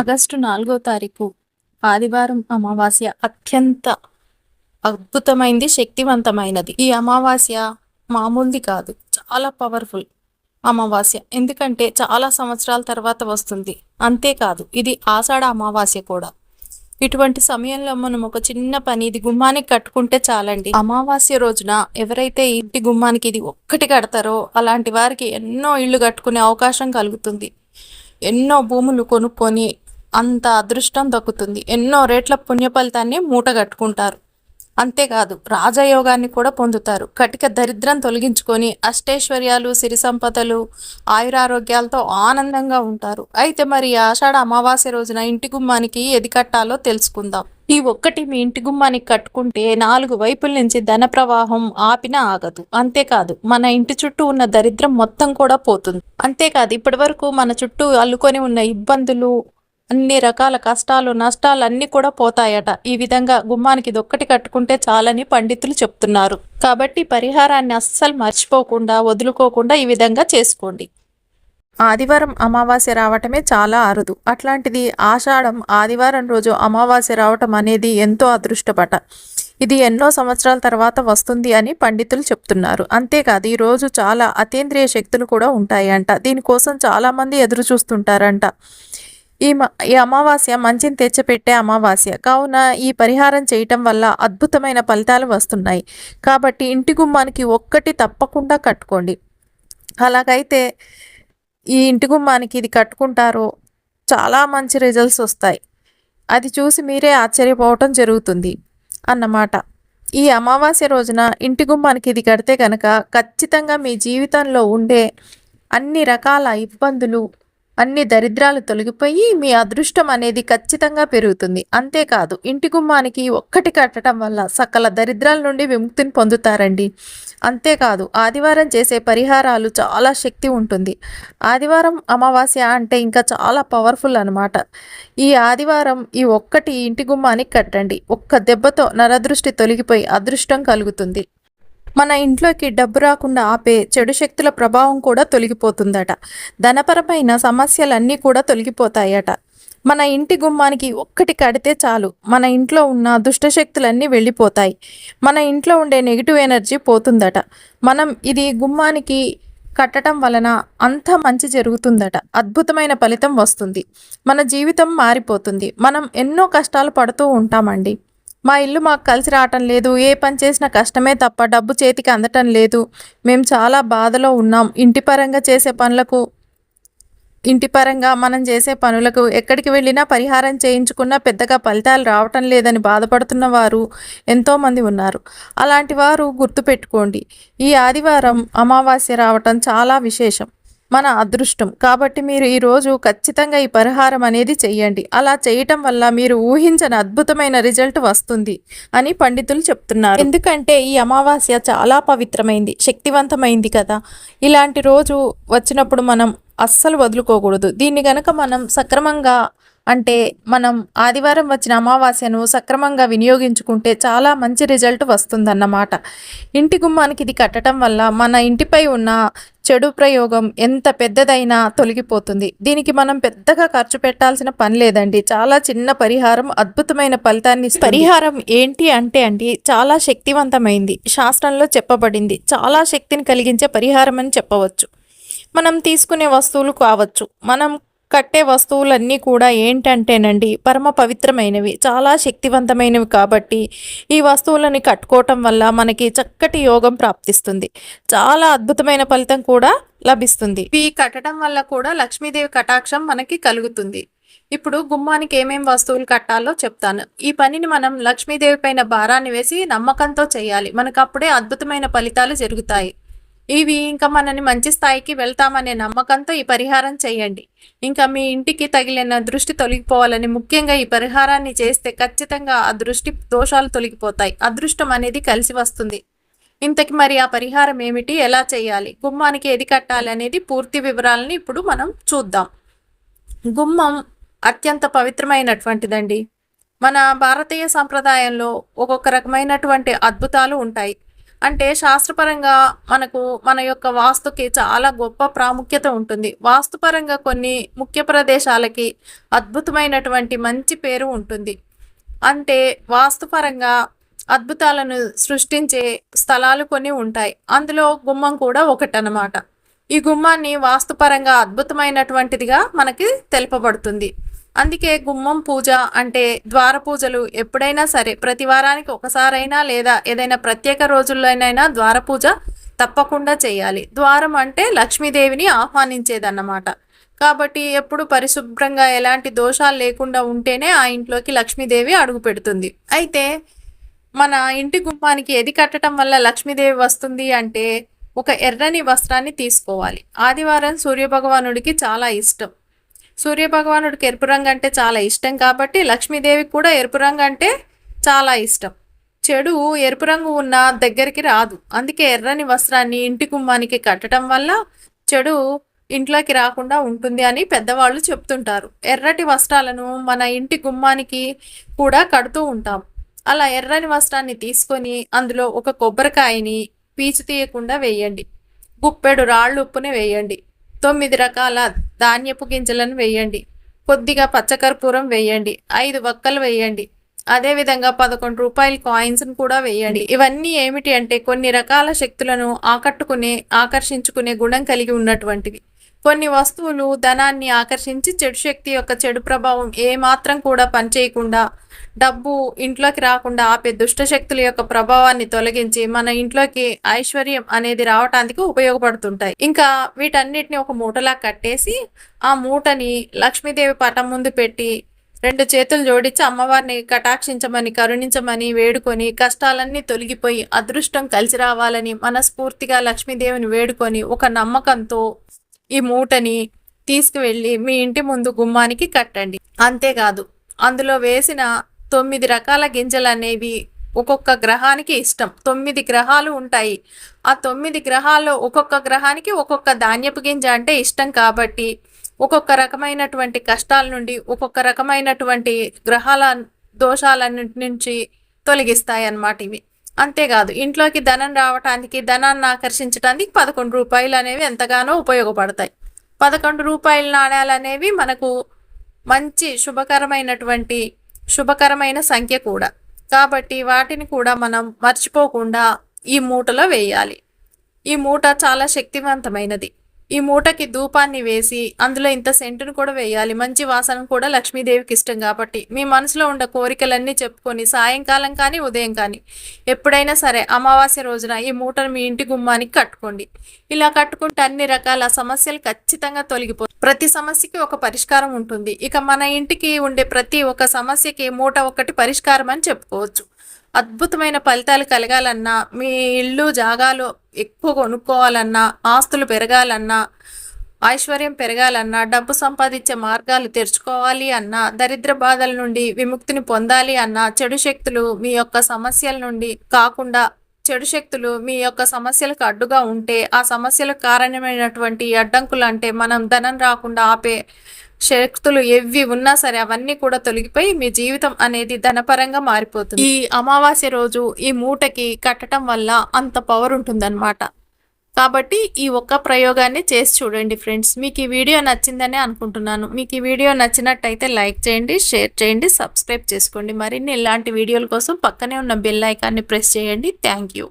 August నాలుగో తారీఖు ఆదివారం అమావాస్య అత్యంత అద్భుతమైంది శక్తివంతమైనది. ఈ అమావాస్య మామూలుది కాదు చాలా పవర్ఫుల్ అమావాస్య. ఎందుకంటే చాలా సంవత్సరాల తర్వాత వస్తుంది. అంతేకాదు ఇది ఆషాఢ అమావాస్య కూడా. ఇటువంటి సమయంలో మనం ఒక చిన్న పని ఇది గుమ్మానికి కట్టుకుంటే చాలండి. అమావాస్య రోజున ఎవరైతే ఇంటి గుమ్మానికి ఇది ఒక్కటి కడతారో అలాంటి వారికి ఎన్నో ఇళ్ళు కట్టుకునే అవకాశం కలుగుతుంది. ఎన్నో భూములు కొనుక్కొని అంత అదృష్టం దక్కుతుంది. ఎన్నో రేట్ల పుణ్య ఫలితాన్ని మూట కట్టుకుంటారు. అంతేకాదు రాజయోగాన్ని కూడా పొందుతారు. కటిక దరిద్రం తొలగించుకొని అష్టైశ్వర్యాలు సిరి సంపదలు ఆయురారోగ్యాలతో ఆనందంగా ఉంటారు. అయితే మరి ఆషాఢ అమావాస్య రోజున ఇంటి గుమ్మానికి ఎది కట్టాలో తెలుసుకుందాం. ఈ ఒక్కటి మీ ఇంటి గుమ్మానికి కట్టుకుంటే నాలుగు వైపుల నుంచి ధన ప్రవాహం ఆపిన ఆగదు. అంతేకాదు మన ఇంటి చుట్టూ ఉన్న దరిద్రం మొత్తం కూడా పోతుంది. అంతేకాదు ఇప్పటి వరకు మన చుట్టూ అల్లుకొని ఉన్న ఇబ్బందులు అన్ని రకాల కష్టాలు నష్టాలు అన్నీ కూడా పోతాయట. ఈ విధంగా గుమ్మానికి దొక్కటి కట్టుకుంటే చాలని పండితులు చెప్తున్నారు. కాబట్టి పరిహారాన్ని అస్సలు మర్చిపోకుండా వదులుకోకుండా ఈ విధంగా చేసుకోండి. ఆదివారం అమావాస్య రావటమే చాలా అరుదు. అట్లాంటిది ఆషాఢం ఆదివారం రోజు అమావాస్య రావటం అనేది ఎంతో అదృష్టపట. ఇది ఎన్నో సంవత్సరాల తర్వాత వస్తుంది అని పండితులు చెప్తున్నారు. అంతేకాదు ఈ రోజు చాలా అతీంద్రియ శక్తులు కూడా ఉంటాయంట. దీనికోసం చాలామంది ఎదురు చూస్తుంటారంట ఈ మ ఈ అమావాస్య మంచిని తెచ్చిపెట్టే అమావాస్య. కావున ఈ పరిహారం చేయటం వల్ల అద్భుతమైన ఫలితాలు వస్తున్నాయి. కాబట్టి ఇంటి గుమ్మానికి ఒక్కటి తప్పకుండా కట్టుకోండి. అలాగైతే ఈ ఇంటి గుమ్మానికి ఇది కట్టుకుంటారో చాలా మంచి రిజల్ట్స్ వస్తాయి. అది చూసి మీరే ఆశ్చర్యపోవటం జరుగుతుంది అన్నమాట. ఈ అమావాస్య రోజున ఇంటి గుమ్మానికి ఇది కడితే కనుక ఖచ్చితంగా మీ జీవితంలో ఉండే అన్ని రకాల ఇబ్బందులు అన్ని దరిద్రాలు తొలగిపోయి మీ అదృష్టం అనేది ఖచ్చితంగా పెరుగుతుంది. అంతేకాదు ఇంటి గుమ్మానికి ఒక్కటి కట్టడం వల్ల సకల దరిద్రాల నుండి విముక్తిని పొందుతారండి. అంతేకాదు ఆదివారం చేసే పరిహారాలు చాలా శక్తి ఉంటుంది. ఆదివారం అమావాస్య అంటే ఇంకా చాలా పవర్ఫుల్ అనమాట ఈ ఆదివారం ఈ ఒక్కటి ఇంటి గుమ్మానికి కట్టండి. ఒక్క దెబ్బతో నరదృష్టి తొలగిపోయి అదృష్టం కలుగుతుంది. మన ఇంట్లోకి డబ్బు రాకుండా ఆపే చెడు శక్తుల ప్రభావం కూడా తొలగిపోతుందట. ధనపరమైన సమస్యలన్నీ కూడా తొలగిపోతాయట. మన ఇంటి గుమ్మానికి ఒక్కటి కడితే చాలు. మన ఇంట్లో ఉన్న దుష్టశక్తులన్నీ వెళ్ళిపోతాయి. మన ఇంట్లో ఉండే నెగిటివ్ ఎనర్జీ పోతుందట. మనం ఇది గుమ్మానికి కట్టడం వలన అంత మంచి జరుగుతుందట. అద్భుతమైన ఫలితం వస్తుంది. మన జీవితం మారిపోతుంది. మనం ఎన్నో కష్టాలు పడుతూ ఉంటామండి. మా ఇల్లు మాకు కలిసి రావటం లేదు. ఏ పని చేసినా కష్టమే తప్ప డబ్బు చేతికి అందటం లేదు. మేము చాలా బాధలో ఉన్నాం. ఇంటి పరంగా చేసే పనులకు ఇంటి పరంగా మనం చేసే పనులకు ఎక్కడికి వెళ్ళినా పరిహారం చేయించుకున్నా పెద్దగా ఫలితాలు రావటం లేదని బాధపడుతున్న వారు ఎంతోమంది ఉన్నారు. అలాంటి వారు గుర్తుపెట్టుకోండి. ఈ ఆదివారం అమావాస్య రావటం చాలా విశేషం. మన అదృష్టం. కాబట్టి మీరు ఈరోజు ఖచ్చితంగా ఈ పరిహారం అనేది చెయ్యండి అలా చేయటం వల్ల మీరు ఊహించని అద్భుతమైన రిజల్ట్ వస్తుంది అని పండితులు చెప్తున్నారు. ఎందుకంటే ఈ అమావాస్య చాలా పవిత్రమైంది శక్తివంతమైంది కదా. ఇలాంటి రోజు వచ్చినప్పుడు మనం అస్సలు వదులుకోకూడదు. దీన్ని గనక మనం సక్రమంగా అంటే మనం ఆదివారం వచ్చిన అమావాస్యను సక్రమంగా వినియోగించుకుంటే చాలా మంచి రిజల్ట్ వస్తుందన్నమాట. ఇంటి గుమ్మానికి ఇది కట్టడం వల్ల మన ఇంటిపై ఉన్న చెడు ప్రయోగం ఎంత పెద్దదైనా తొలగిపోతుంది. దీనికి మనం పెద్దగా ఖర్చు పెట్టాల్సిన పని లేదండి. చాలా చిన్న పరిహారం అద్భుతమైన ఫలితాన్ని పరిహారం ఏంటి అంటే అండి చాలా శక్తివంతమైంది. శాస్త్రంలో చెప్పబడింది చాలా శక్తిని కలిగించే పరిహారం అని చెప్పవచ్చు. మనం తీసుకునే వస్తువులు కావచ్చు. మనం కట్టే వస్తువులన్నీ కూడా ఏంటంటేనండి పరమ పవిత్రమైనవి చాలా శక్తివంతమైనవి కాబట్టి ఈ వస్తువులని కట్టుకోవటం వల్ల మనకి చక్కటి యోగం ప్రాప్తిస్తుంది. చాలా అద్భుతమైన ఫలితం కూడా లభిస్తుంది. ఇవి కట్టడం వల్ల కూడా లక్ష్మీదేవి కటాక్షం మనకి కలుగుతుంది. ఇప్పుడు గుమ్మానికి ఏమేం వస్తువులు కట్టాలో చెప్తాను. ఈ పనిని మనం లక్ష్మీదేవి పైన భారాన్ని వేసి నమ్మకంతో చేయాలి. మనకు అప్పుడే అద్భుతమైన ఫలితాలు జరుగుతాయి. ఇవి ఇంకా మనని మంచి స్థాయికి వెళ్తామనే నమ్మకంతో ఈ పరిహారం చేయండి. ఇంకా మీ ఇంటికి తగిలిన దృష్టి తొలగిపోవాలని ముఖ్యంగా ఈ పరిహారాన్ని చేస్తే ఖచ్చితంగా ఆ దృష్టి దోషాలు తొలగిపోతాయి. అదృష్టం అనేది కలిసి వస్తుంది. ఇంతకి మరి ఆ పరిహారం ఏమిటి? ఎలా చేయాలి? గుమ్మానికి ఏది కట్టాలి అనేది పూర్తి వివరాలని ఇప్పుడు మనం చూద్దాం. గుమ్మం అత్యంత పవిత్రమైనటువంటిదండి. మన భారతీయ సంప్రదాయంలో ఒక్కొక్క రకమైనటువంటి అద్భుతాలు ఉంటాయి. అంటే శాస్త్రపరంగా మనకు మన యొక్క వాస్తుకి చాలా గొప్ప ప్రాముఖ్యత ఉంటుంది. వాస్తుపరంగా కొన్ని ముఖ్య ప్రదేశాలకి అద్భుతమైనటువంటి మంచి పేరు ఉంటుంది. అంటే వాస్తుపరంగా అద్భుతాలను సృష్టించే స్థలాలు కొన్ని ఉంటాయి. అందులో గుమ్మం కూడా ఒకటనమాట ఈ గుమ్మాన్ని వాస్తుపరంగా అద్భుతమైనటువంటిదిగా మనకి తెలుపబడుతుంది. అందుకే గుమ్మం పూజ అంటే ద్వార పూజలు ఎప్పుడైనా సరే ప్రతి వారానికి ఒకసారైనా లేదా ఏదైనా ప్రత్యేక రోజుల్లోనైనా ద్వార పూజ తప్పకుండా చేయాలి. ద్వారం అంటే లక్ష్మీదేవిని ఆహ్వానించేదన్నమాట. కాబట్టి ఎప్పుడు పరిశుభ్రంగా ఎలాంటి దోషాలు లేకుండా ఉంటేనే ఆ ఇంట్లోకి లక్ష్మీదేవి అడుగు పెడుతుంది. అయితే మన ఇంటి గుమ్మానికి ఎది కట్టడం వల్ల లక్ష్మీదేవి వస్తుంది అంటే ఒక ఎర్రని వస్త్రాన్ని తీసుకోవాలి. ఆదివారం సూర్యభగవానుడికి చాలా ఇష్టం. సూర్యభగవానుడికి ఎరుపు రంగు అంటే చాలా ఇష్టం కాబట్టి లక్ష్మీదేవికి కూడా ఎరుపు రంగు అంటే చాలా ఇష్టం. చెడు ఎరుపు రంగు ఉన్న దగ్గరికి రాదు. అందుకే ఎర్రని వస్త్రాన్ని ఇంటి గుమ్మానికి కట్టడం వల్ల చెడు ఇంట్లోకి రాకుండా ఉంటుంది అని పెద్దవాళ్ళు చెప్తుంటారు. ఎర్రటి వస్త్రాలను మన ఇంటి గుమ్మానికి కూడా కడుతూ ఉంటాం. అలా ఎర్రని వస్త్రాన్ని తీసుకొని అందులో ఒక కొబ్బరికాయని పీచు తీయకుండా వేయండి. గుప్పెడు రాళ్ళు ఉప్పుని వేయండి. తొమ్మిది రకాల ధాన్యపు గింజలను వేయండి. కొద్దిగా పచ్చకర్పూరం వేయండి. ఐదు వక్కలు వేయండి. అదేవిధంగా పదకొండు రూపాయల కాయిన్స్ను కూడా వేయండి. ఇవన్నీ ఏమిటి అంటే కొన్ని రకాల శక్తులను ఆకట్టుకునే ఆకర్షించుకునే గుణం కలిగి ఉన్నటువంటివి. కొన్ని వస్తువులు ధనాన్ని ఆకర్షించి చెడు శక్తి యొక్క చెడు ప్రభావం ఏమాత్రం కూడా పనిచేయకుండా డబ్బు ఇంట్లోకి రాకుండా ఆపే దుష్ట శక్తుల యొక్క ప్రభావాన్ని తొలగించి మన ఇంట్లోకి ఐశ్వర్యం అనేది రావటానికి ఉపయోగపడుతుంటాయి. ఇంకా వీటన్నిటిని ఒక మూటలా కట్టేసి ఆ మూటని లక్ష్మీదేవి పటం ముందు పెట్టి రెండు చేతులు జోడించి అమ్మవారిని కటాక్షించమని కరుణించమని వేడుకొని కష్టాలన్నీ తొలగిపోయి అదృష్టం కలిసి రావాలని మనస్ఫూర్తిగా లక్ష్మీదేవిని వేడుకొని ఒక నమ్మకంతో ఈ మూటని తీసుకువెళ్ళి మీ ఇంటి ముందు గుమ్మానికి కట్టండి. అంతేకాదు అందులో వేసిన తొమ్మిది రకాల గింజలు అనేవి ఒక్కొక్క గ్రహానికి ఇష్టం. తొమ్మిది గ్రహాలు ఉంటాయి. ఆ తొమ్మిది గ్రహాల్లో ఒక్కొక్క గ్రహానికి ఒక్కొక్క ధాన్యపు గింజ అంటే ఇష్టం కాబట్టి ఒక్కొక్క రకమైనటువంటి కష్టాల నుండి ఒక్కొక్క రకమైనటువంటి గ్రహాల దోషాలన్నింటి నుంచి తొలగిస్తాయి అన్నమాట ఇవి. అంతేకాదు ఇంట్లోకి ధనం రావటానికి ధనాన్ని ఆకర్షించడానికి పదకొండు రూపాయలు అనేవి ఎంతగానో ఉపయోగపడతాయి. పదకొండు రూపాయల నాణ్యాలు అనేవి మనకు మంచి శుభకరమైనటువంటి శుభకరమైన సంఖ్య కూడా. కాబట్టి వాటిని కూడా మనం మర్చిపోకుండా ఈ మూటలో వేయాలి. ఈ మూట చాలా శక్తివంతమైనది. ఈ మూటకి ధూపాన్ని వేసి అందులో ఇంత సెంటును కూడా వేయాలి. మంచి వాసన కూడా లక్ష్మీదేవికి ఇష్టం కాబట్టి. మీ మనసులో ఉన్న కోరికలన్నీ చెప్పుకొని సాయంకాలం కానీ ఉదయం కానీ ఎప్పుడైనా సరే అమావాస్య రోజున ఈ మూటను మీ ఇంటి గుమ్మానికి కట్టుకోండి. ఇలా కట్టుకుంటే అన్ని రకాల సమస్యలు ఖచ్చితంగా తొలగిపో ప్రతి సమస్యకి ఒక పరిష్కారం ఉంటుంది. ఇక మన ఇంటికి ఉండే ప్రతి ఒక్క సమస్యకి మూట ఒకటి పరిష్కారం అని చెప్పుకోవచ్చు. అద్భుతమైన ఫలితాలు కలగాలన్నా మీ ఇల్లు జాగాలు ఎక్కువ కొనుక్కోవాలన్నా ఆస్తులు పెరగాలన్నా ఐశ్వర్యం పెరగాలన్నా డబ్బు సంపాదించే మార్గాలు తెరుచుకోవాలి అన్నా దరిద్ర బాధల నుండి విముక్తిని పొందాలి అన్నా చెడు శక్తులు మీ యొక్క సమస్యల నుండి కాకుండా చెడు శక్తులు మీ యొక్క సమస్యలకు అడ్డుగా ఉంటే ఆ సమస్యలకు కారణమైనటువంటి అడ్డంకులు అంటే మనం ధనం రాకుండా ఆపే శక్తులు ఎవి ఉన్నా సరే అవన్నీ కూడా తొలగిపోయి మీ జీవితం అనేది ధనపరంగా మారిపోతుంది. ఈ అమావాస్య రోజు ఈ మూటకి కట్టడం వల్ల అంత పవర్ ఉంటుందన్నమాట. కాబట్టి ఈ ఒక్క ప్రయోగాన్ని చేసి చూడండి ఫ్రెండ్స్ మీకు ఈ వీడియో నచ్చిందని అనుకుంటున్నాను. మీకు ఈ వీడియో నచ్చినట్టయితే లైక్ చేయండి షేర్ చేయండి సబ్స్క్రైబ్ చేసుకోండి. మరిన్ని ఇలాంటి వీడియోల కోసం పక్కనే ఉన్న బెల్ ఐకాన్ని ప్రెస్ చేయండి. Thank you